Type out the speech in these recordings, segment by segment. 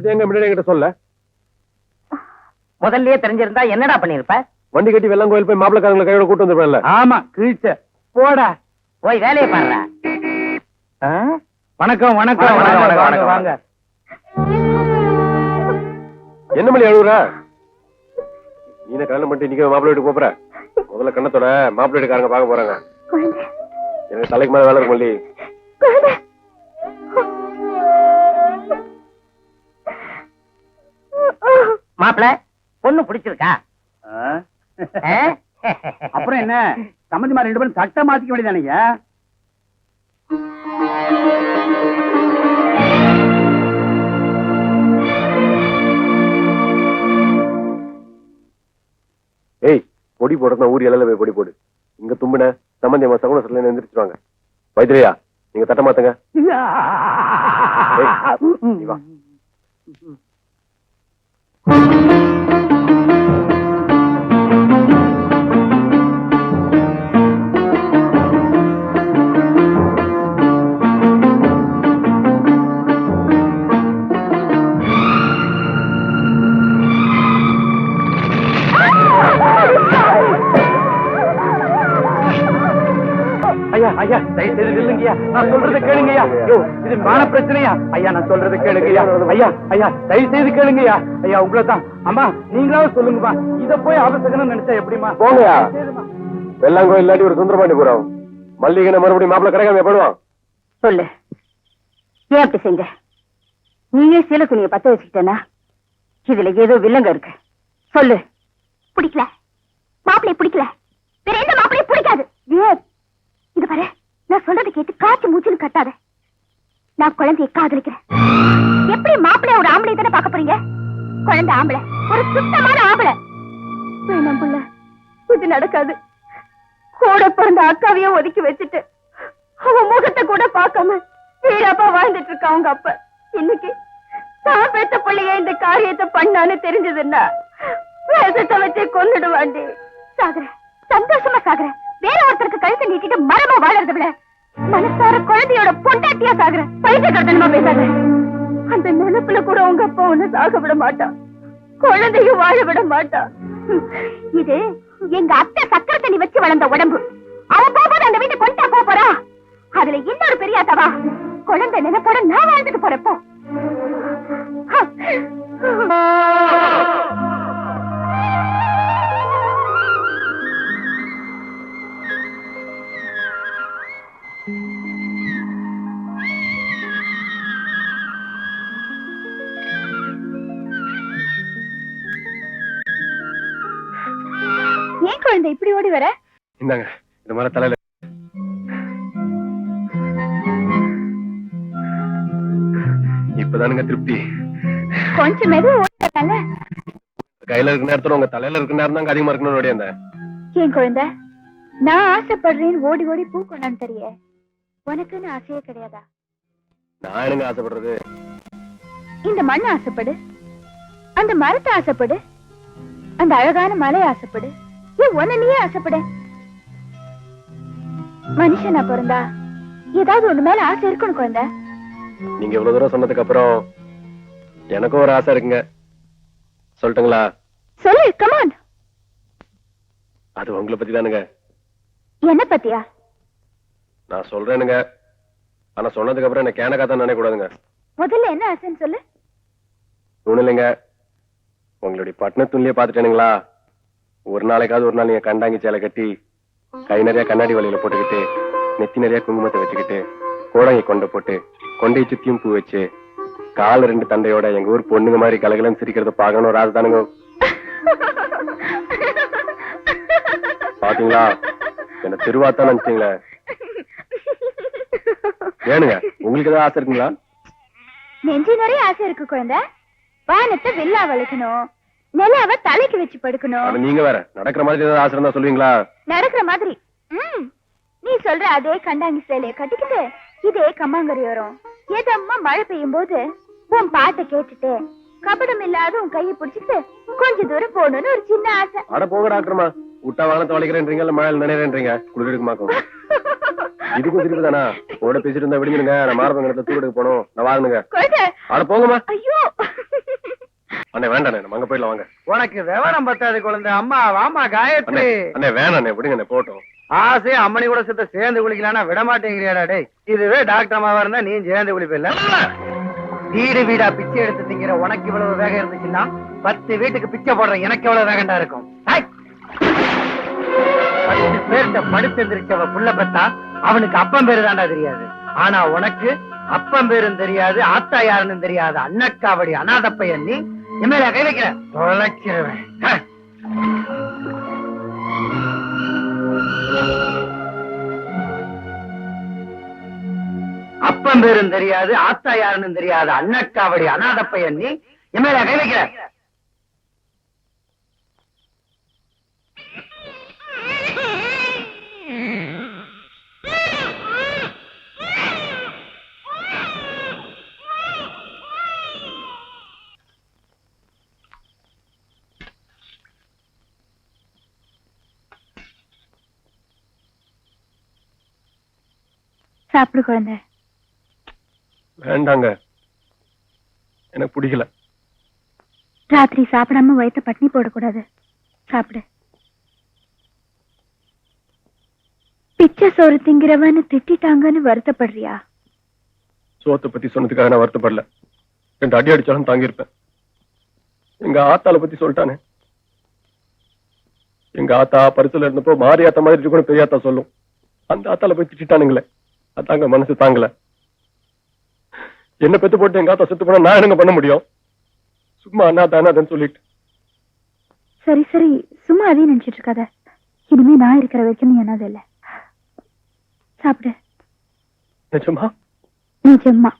விஷயத்தை எங்க முன்னாடி என்கிட்ட சொல்ல? முதல்லயே தெரிஞ்சிருந்தா என்னடா பண்ணிருப்ப வண்டி கட்டி வெள்ளம் கோயில் போய் மாப்பிளக்காரங்களை கையோட கூட்டு வந்துருப்பேன்ல. ஆமா கிழிச்ச. போடா. போய் வேலையை பாருடா. ஆ? வணக்கம் வணக்கம் வணக்கம், வாங்க, வணக்கம், வாங்க, வணக்கம். வாங்க. என்ன மல்லி அழுகுற நீ கல்யாணம் பண்ணிட்டு நீங்க மாப்பிள்ளை வீட்டுக்கு போற? முதல்ல கண்ணத்தோட மாப்பிள்ளை வீட்டுக்காரங்க பார்க்க போறாங்க. எனக்கு தலைக்கு மேல வேலை இருக்கு மாப்பிள பொண்ணு பிடிச்சிருக்கா? அப்புறம் என்ன? சம்மந்திமா ரெண்டு பேரும் சட்டை மாத்திக்க வேண்டியதானீங்க ஏய் பொடி போடுறதுனா ஊர் இலையில போய் பொடி போடு. இங்க தும்பின சம்பந்தி அம்மா சகுன சொல்லி எந்திரிச்சிருவாங்க. வைத்திரியா நீங்க தட்ட மாத்துங்க. நீ வா. மான பிரச்சனையா? ஐயா நான் சொல்றதை கேளுங்கய்யா. ஐயா ஐயா தயவு செய்து கேளுங்கய்யா. ஐயா உங்களை தான் அம்மா நீங்களாவது சொல்லுங்கம்மா இத போய் அவசகனம் நினைச்சா எப்படிமா போங்கய்யா. வெள்ளாங்கோயில் இல்லாட்டி ஒரு சுந்தரபாண்டி போறோம். மல்லிகை மறுபடியும் மாப்பிள்ளை கிடைக்காம போடுவான் சொல்லு. ஏன் அப்படி செஞ்ச? நீயே சீல துணியை பத்த வச்சுக்கிட்டேனா? இதுல ஏதோ வில்லங்க இருக்கு. சொல்லு. பிடிக்கல. மாப்பிளைய பிடிக்கல. வேற எந்த மாப்பிளையும் பிடிக்காது. ஏன்? இது பாரு நான் சொல்றதை கேட்டு காய்ச்சி மூச்சுன்னு கட்டாத. நான் குழந்தைய காதலிக்கிறேன். எப்படி மாப்பிளைய ஒரு ஆம்பளை தானே பார்க்க போறீங்க? குழந்தை ஆம்பளை. ஒரு சுத்தமான ஆம்பளை. வேணாம் புள்ள இது நடக்காது. கூட பிறந்த அக்காவையும் ஒதுக்கி வச்சுட்டு அவன் முகத்தை கூட பார்க்காம வீரப்பா வாழ்ந்துட்டு இருக்கா அவங்க அப்ப. இன்னைக்கு தான் பெத்த பிள்ளைய இந்த காரியத்தை பண்ணான்னு தெரிஞ்சதுன்னா வேஷத்தை வச்சு கொண்டுடுவாண்டி சாகுற சந்தோஷமா சாகுறேன் வேற ஒருத்தருக்கு கழுத்தை நீட்டிட்டு மரமா வாழறத விட மனசார குழந்தையோட பொண்டாட்டியா சாகுறேன் பைத்தியக்காரத்தனமா பேசாத. அந்த நினைப்புல கூட உங்க அப்பா உன்னை சாக விட மாட்டான் குழந்தையும் வாழ விட மாட்டான் இது எங்க அத்தை சக்கரை தண்ணி வச்சு வளர்ந்த உடம்பு. அவ போகும்போது அந்த வீட்டை கொண்டா போக போறா. அதுல இன்னொரு பெரிய அத்தவா குழந்தை நினைப்போட நான் வாழ்ந்துட்டு போறப்போ குழந்தை இப்படி ஓடி வர? இந்தாங்க இந்த மாதிரி தலையில. இப்பதானுங்க திருப்தி. கொஞ்சம் மெதுவா ஓடுறதால கையில இருக்க நேரத்துல உங்க தலையில இருக்க நேரம் தாங்க அதிகமா இருக்கணும்னு ஓடி அந்த ஏன் குழந்தை? நான் ஆசைப்படுறேன்னு ஓடி ஓடி பூ கொண்டாந்து தெரிய. உனக்குன்னு ஆசையே கிடையாதா? நான் என்னங்க ஆசைப்படுறது? இந்த மண்ணை ஆசைப்படு. அந்த மரத்தை ஆசைப்படு. அந்த அழகான மலை ஆசைப்படு. உன்னை நீயே ஆசைப்படு. மனுஷனா பிறந்தா ஏதாவது ஒண்ணு மேல ஆசை இருக்கணும் குழந்தை. நீங்க இவ்வளவு தூரம் சொன்னதுக்கு அப்புறம் எனக்கும் ஒரு ஆசை இருக்குங்க. சொல்லட்டுங்களா? சொல்லு கமான் அது உங்களை பத்தி தானுங்க. என்ன பத்தியா? நான் சொல்றேனுங்க. ஆனா சொன்னதுக்கு அப்புறம் என்ன கேனக்கா தான் நினைக்க கூடாதுங்க. முதல்ல என்ன ஆசைன்னு சொல்லு. ஒண்ணும் இல்லைங்க. உங்களுடைய பட்டணத்துலயே பாத்துட்டேனுங்களா ஒரு நாளைக்காவது ஒரு நாள் நீங்க கண்டாங்கி சேலை கட்டி கை நிறைய கண்ணாடி வலையில போட்டுக்கிட்டு நெத்தி நிறைய குங்குமத்தை வச்சுக்கிட்டு கோடங்கை கொண்டை போட்டு கொண்டை சுத்தியும் பூ வச்சு கால ரெண்டு தண்டையோட எங்க ஊர் பொண்ணுங்க மாதிரி கலகலன்னு சிரிக்கிறத பாக்கணும் ஒரு தானுங்க. பாத்தீங்களா? என்ன திருவாத்தான் நினைச்சீங்களே? ஏனுங்க உங்களுக்கு ஏதாவது ஆசை இருக்குங்களா? நெஞ்சு நிறைய ஆசை இருக்கு குழந்தை. வானத்தை வில்லா வளைக்கணும். நிலாவை தலைக்கு வச்சு படுக்கணும். நீங்க வேற நடக்கிற மாதிரி ஏதாவது ஆசை இருந்தா சொல்லுவீங்களா? நடக்கிற மாதிரி ம். நீ சொல்ற அதே கண்டாங்கி சேலைய கட்டிக்கிட்டு இதே வரும். ஏதம்மா மழை பெய்யும் போது உன் பாட்டை கேட்டுட்டு கபடம் இல்லாத உன் கையை பிடிச்சிட்டு கொஞ்ச தூரம் போகணும்னு ஒரு சின்ன ஆசை. அட போக டாக்டர்மா விட்டா வானத்தை வளைக்கிறேன்றீங்க இல்ல மழையில் நினைறேன்றீங்க குளிர் எடுக்குமாக்கும் இதுக்கும் சிரிப்பு தானா? உங்களோட பேசிட்டு இருந்தா விடுங்க நான் மாரப்பங்கடத்தை தூக்கிட்டு போகணும். நான் வாங்கணுங்க குழந்தை ஆட போங்கம்மா. ஐயோ. அண்ணே வேண்டாண்ணே நம்ம அங்க போயிடலாம் வாங்க. உனக்கு விவரம் பத்தாது குழந்தை. அம்மா வாமா காயத்ரி. அண்ணே வேணாண்ணே விடுங்க போட்டோம் ஆசை அம்மனி கூட சுத்த சேர்ந்து குளிக்கலாம்னா விட மாட்டேங்கிறியாடா டேய். இதுவே டாக்டர் அம்மாவா இருந்தா நீ சேர்ந்து குளிப்பில்ல? வீடு வீடா பிச்சை எடுத்து திங்கிற உனக்கு இவ்வளவு வேகம் இருந்துச்சுன்னா பத்து வீட்டுக்கு பிச்சை போடுற எனக்கு எவ்வளவு வேகண்டா இருக்கும்! பத்து பேர்கிட்ட படுத்து எந்திரிச்சவ புள்ள பெத்தா அவனுக்கு அப்பம் பேரு தாண்டா தெரியாது. ஆனா உனக்கு அப்பம் பேரும் தெரியாது ஆத்தா யாருன்னு தெரியாது. அண்ணக்காவடி அநாத பையன் நீ என் கை வைக்கிற? தொலைச்சிருவேன் ஹை! அப்பம் பேரும் தெரியாது ஆத்தா யாருன்னு தெரியாது. அண்ணக்காவடி அநாத பையன் நீ. மேல கை வைக்கிற? சாப்பிடு குழந்தை வேண்டாங்க. எனக்கு பிடிக்கல. ராத்திரி சாப்பிடாம வயித்த பட்னி போடக்கூடாது. சாப்பிடு. பிச்சை சோறு திங்கிறவன்னு திட்டிட்டாங்கன்னு வருத்தப்படுறியா? சோத்தை பத்தி சொன்னதுக்காக நான் வருத்தப்படல. ரெண்டு அடி அடிச்சாலும் தாங்கியிருப்பேன். எங்க ஆத்தால பத்தி சொல்லிட்டானே. எங்க ஆத்தா பரிசுல இருந்தப்போ மாறி ஆத்தா மாதிரி இருக்கணும் பெரிய ஆத்தா சொல்லும். அந்த ஆத்தால போய் திட்டானுங்களே அதாங்க மனசு தாங்கல. என்ன பெத்து போட்டு எங்க செத்து போனா நான் என்னங்க பண்ண முடியும்? சும்மா அண்ணாதா அண்ணாதன்னு சொல்லிட்டு. சரி சரி. சும்மா அதையும் நினைச்சிட்டு இருக்காத. இனிமே நான் இருக்கிற வரைக்கும் நீ என்னது இல்ல. சாப்பிடு. நிஜமா? நிஜமா.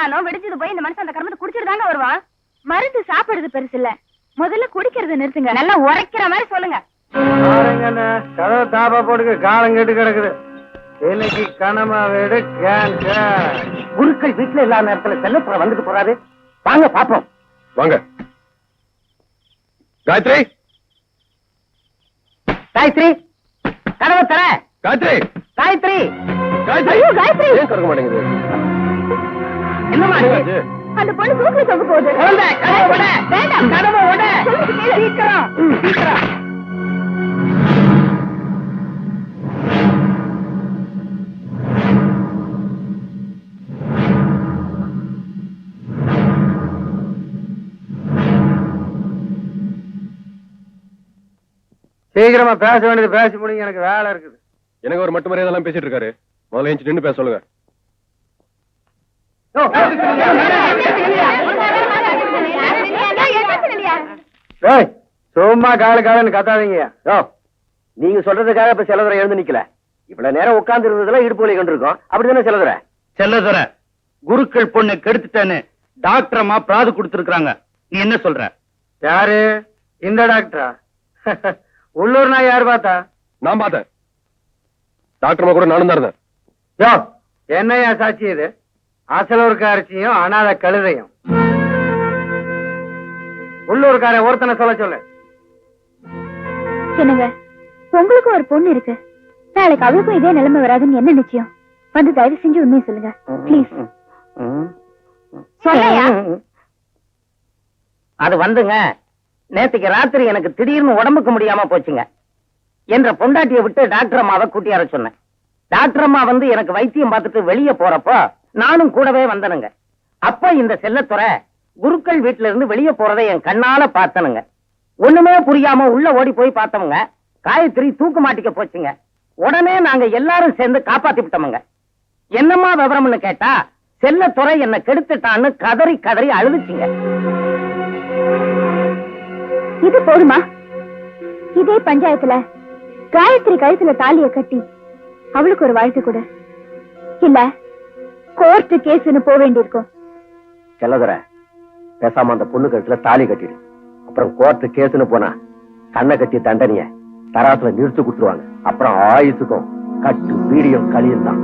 தின்னாலும் வெடிச்சது போய் இந்த மனுஷன் அந்த கர்மத்தை குடிச்சிட்டு தாங்க வருவான். மருந்து சாப்பிடுறது பெருசு இல்ல முதல்ல குடிக்கிறத நிறுத்துங்க. நல்லா உரைக்கிற மாதிரி சொல்லுங்க. பாருங்கண்ணே கதவை தாப்பா போட்டுக்க காலம் கெட்டு கிடக்குது. இன்னைக்கு கனமா வீடு கேன்சர் குருக்கள் வீட்டுல இல்லாத நேரத்துல செல்லப்புற வந்துட்டு போறாரு. வாங்க பாப்போம். வாங்க. காயத்ரி? காயத்ரி கதவை தர. காயத்ரி? காயத்ரி. காயத்ரி? காயத்ரி! ஏன் திறக்க மாட்டேங்குது? அந்த பொண்ணு தூக்கில தொங்க போகுது. வேண்டாம் கதவை உட. சீக்கிரம். ம், சீக்கிரம். சீக்கிரமா பேச வேண்டியது பேசி முடிங்க. எனக்கு வேலை இருக்குது. எனக்கு ஒரு மட்டும் மரியாதை பேசிட்டு இருக்காரு. முதல்ல எஞ்சி நின்று பேச சொல்லுங்க. சும்மா காலு காலன்னு கத்தாதீங்க யோ, நீங்க சொல்றதுக்காக இப்ப செலவுரை எழுந்து நிக்கல. இவ்வளவு நேரம் உட்கார்ந்து இருந்ததுல இடுப்பு வலி கண்டிருக்கோம். அப்படிதானே செலவுரை செல்லதுர குருக்கள் பொண்ணு கெடுத்துட்டேன்னு டாக்டர் அம்மா பிராது கொடுத்துருக்காங்க நீ என்ன சொல்ற? யாரு? இந்த டாக்டரா? உள்ளூர் நான் யார் பார்த்தா? நான் பார்த்தேன். டாக்டர் அம்மா கூட நானும் தான் இருந்தேன். யோ என்னையா சாட்சி இது? அசலூர்காரச்சியும் அனாத கழுதையும். உள்ளூர்காரன் ஒருத்தனை சொல்ல சொல்லு. என்னங்க உங்களுக்கு ஒரு பொண்ணு இருக்கு. நாளைக்கு அவளுக்கும் இதே நிலைமை வராதுன்னு என்ன நிச்சயம்? வந்து தயவு செஞ்சு உண்மையை சொல்லுங்க. ப்ளீஸ் சொல்லையா? அது வந்துங்க. நேத்துக்கு ராத்திரி எனக்கு திடீர்னு உடம்புக்கு முடியாம போச்சுங்க. என்ற பொண்டாட்டியை விட்டு டாக்டர் அம்மாவை கூட்டி வர சொன்னேன். டாக்டர் அம்மா வந்து எனக்கு வைத்தியம் பார்த்துட்டு வெளியே போறப்போ நானும் கூடவே வந்தனுங்க. அப்ப இந்த செல்லத்துறை குருக்கள் வீட்டுல இருந்து வெளியே போறதை என் கண்ணால பார்த்தனுங்க. ஒண்ணுமே புரியாம உள்ள ஓடி போய் பார்த்தவங்க காயத்ரி தூக்கு மாட்டிக்க போச்சுங்க. உடனே நாங்க எல்லாரும் சேர்ந்து காப்பாத்தி விட்டோமுங்க. என்னம்மா விவரம்னு கேட்டா செல்லத்துறை என்ன கெடுத்துட்டான்னு கதறி கதறி அழுதுச்சுங்க. இது போதுமா? இதே பஞ்சாயத்துல காயத்ரி கழுத்துல தாலிய கட்டி அவளுக்கு ஒரு வாழ்த்து கூட. இல்ல கோர்ட்டு கேஸ்னு போக வேண்டியிருக்கும். செல்லதுரை பேசாம அந்த பொண்ணு கழுத்துல தாலி கட்டிடு. அப்புறம் கோர்ட்டு கேஸ்னு போனா கண்ணை கட்டி தண்டனைய தராத்துல நிறுத்து கொடுத்துருவாங்க. அப்புறம் ஆயுசுக்கும் கட்டு வீடியம் கழியும் தான்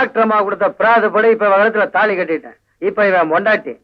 டாக்டர் அம்மா கொடுத்த பிராது படி இப்ப வகத்துல தாலி கட்டிட்டேன். இப்ப இவன் மொண்டாட்டி